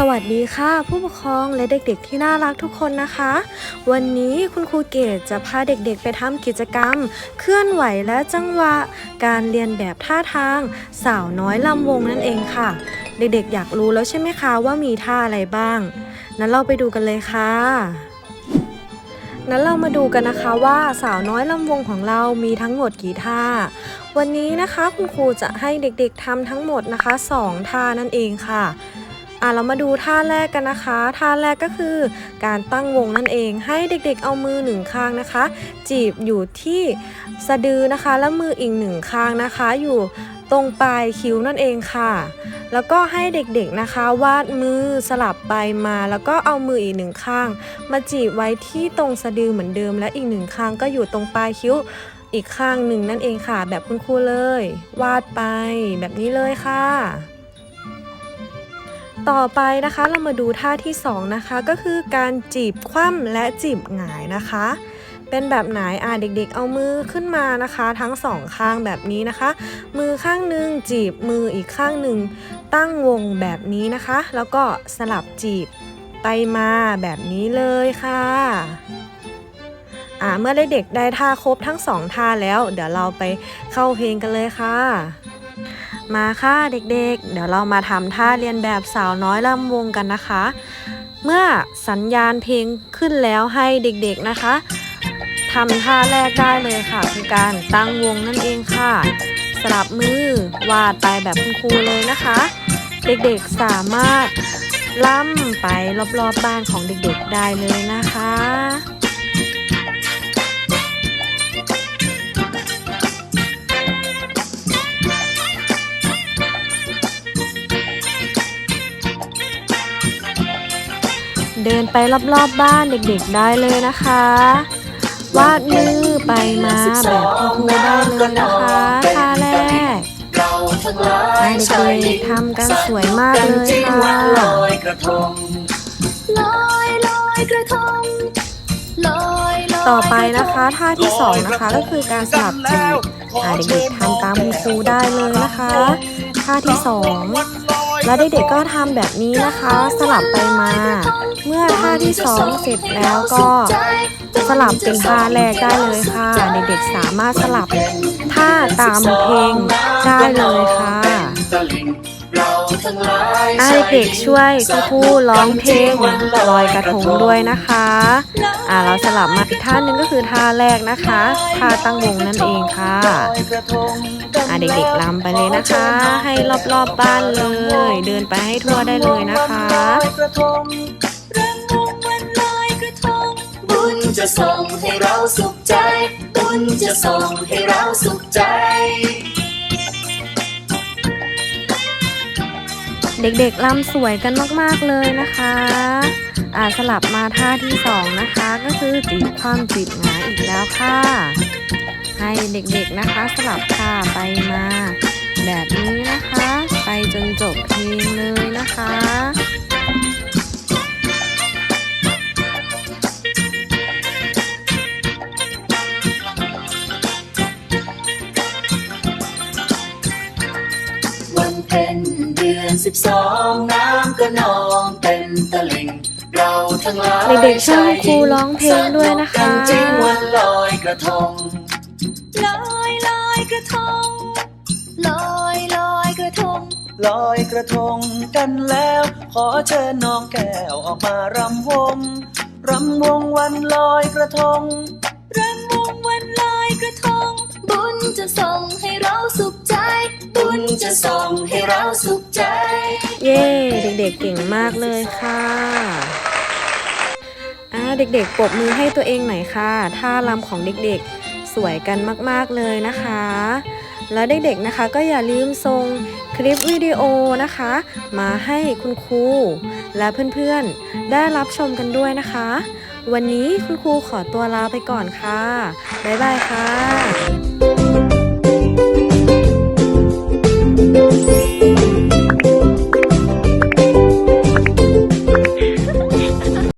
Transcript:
สวัสดีค่ะ ผู้ปกครองและเด็กๆที่น่ารักทุกคนนะคะ วันนี้คุณครูเกดจะพาเด็กๆไปทำกิจกรรม เคลื่อนไหวและจังหวะ การเรียนแบบท่าทาง สาวน้อยลำวงนั่นเองค่ะ เด็กๆอยากรู้แล้วใช่ไหมคะว่ามีท่าอะไรบ้างนั้นเราไปดูกันเลยค่ะนั้นเรามาดูกันนะคะว่าสาวน้อยลำวงของเรามีทั้งหมดกี่ท่า วันนี้นะคะคุณครูจะให้เด็กๆทำทั้งหมดนะคะสองท่านั่นเองค่ะ อะเรามาดูท่าแรกกันนะคะ ท่าแรกก็คือการตั้งวงนั่นเองให้เด็กๆเอามือหนึ่งข้างนะคะ จีบอยู่ที่สะดือนะคะ แล้วมืออีกหนึ่งข้างนะคะ อยู่ตรงปลายคิ้วนั่นเองค่ะ แล้วก็ให้เด็กๆนะคะวาดมือสลับไปมา แล้วก็เอามืออีกหนึ่งข้าง มาจีบไว้ที่ตรงสะดือเหมือนเดิม และอีกหนึ่งข้างก็อยู่ตรงปลายคิ้วอีกข้างหนึ่งนั่นเองค่ะ แบบคุณครูเลย วาดไปแบบนี้เลยค่ะ ต่อไปนะคะเรามาดูท่าที่สองนะคะ ก็คือการจีบคว่ำและจีบหงายนะคะ เป็นแบบไหนอ่าเด็กๆ เอามือขึ้นมานะคะ ทั้งสองข้างแบบนี้นะคะ มือข้างหนึ่งจีบมืออีกข้างหนึ่งตั้งวงแบบนี้นะคะ แล้วก็สลับจีบไปมาแบบนี้เลยค่ะอ่าเมื่อได้เด็กได้ท่าครบทั้งสองท่าแล้ว เดี๋ยวเราไปเข้าเพลงกันเลยค่ะ มาค่ะเด็กๆ เดี๋ยวเรามาทำท่าเรียนแบบสาวน้อยลำวงกันนะคะ เมื่อสัญญาณเพลงขึ้นแล้วให้เด็กๆนะคะทำท่าแรกได้เลยค่ะ คือการตั้งวงนั่นเองค่ะ สลับมือวาดไปแบบคุณครูเลยนะคะ เด็กๆสามารถล่ำไปรอบๆบบ้านของเด็กๆได้เลยนะคะ เดินไปรอบๆบบ้านเด็กๆได้เลยนะคะ วาดมือไปมาแบบคุณครูได้เลยนะคะท่าแรกเราทั้งหลาให้ยเด็กๆทำกันสวยมากเลยค่ะวันลอยกระทงลอยลอยกระทงลอยลอยต่อไปนะคะท่าที่สองนะคะก็คือการสลับจีบอ่าเด็กๆทำตามคุณครูได้เลยนะคะ ท่าที่สองแล้วเด็กๆก็ทำแบบนี้นะคะ สลับไปมา เมื่อท่าที่สองเสร็จแล้วก็สลับเป็นท่าแรกได้เลยค่ะ เด็กๆสามารถสลับท่าตามเพลงได้เลยค่ะ อ่าเด็กๆช่วยคุณครูร้องเพลงลอยกระทงด้วยนะคะอ่าเราสลับมาอีกท่าหนึงก็คือท่าแรกนะคะท่าตั้งวงนั่นเองค่ะอ่าเด็กๆลำไปเลยนะคะ ให้รอบๆบ้านเลย เดินไปให้ทั่วได้เลยนะคะจะส่งให้เราสุขใจบุญจะส่งให้เราสุขใจ เด็กๆลำสวยกันมากๆเลยนะคะอ่าสลับมาท่าที่สองนะคะ ก็คือจีบความจีบหงายอีกแล้วค่ะ ให้เด็กๆนะคะสลับท่าไปมา แบบนี้นะคะ ไปจนจบเพลงเลยนะคะ สิบสองน้ำก็นองเต็มตะลิ่งเราทั้งหลายเด็กๆช่วยครูร้องเพลงด้วยนะคะสกจริงวันลอยกระทงลอยลอยกระทงลอยลอยกระทงลอยกระทงกันแล้ว ขอเชิญน้องแก้วออกมารำวงรำวงวันลอยกระทงรำวงวันลอยกระทง บุญจะส่งให้เราสุขใจ บุญจะส่งให้เราสุขใจเย้เด็กๆเก่งมากเลยค่ะอ่าเด็กๆปรบมือให้ตัวเองหน่อยค่ะท่ารำของเด็กๆสวยกันมากๆเลยนะคะ แล้วเด็กๆนะคะก็อย่าลืมส่งคลิปวิดีโอนะคะ มาให้คุณครูและเพื่อนๆได้รับชมกันด้วยนะคะ วันนี้คุณครูขอตัวลาไปก่อนค่ะ บ๊ายบายค่ะ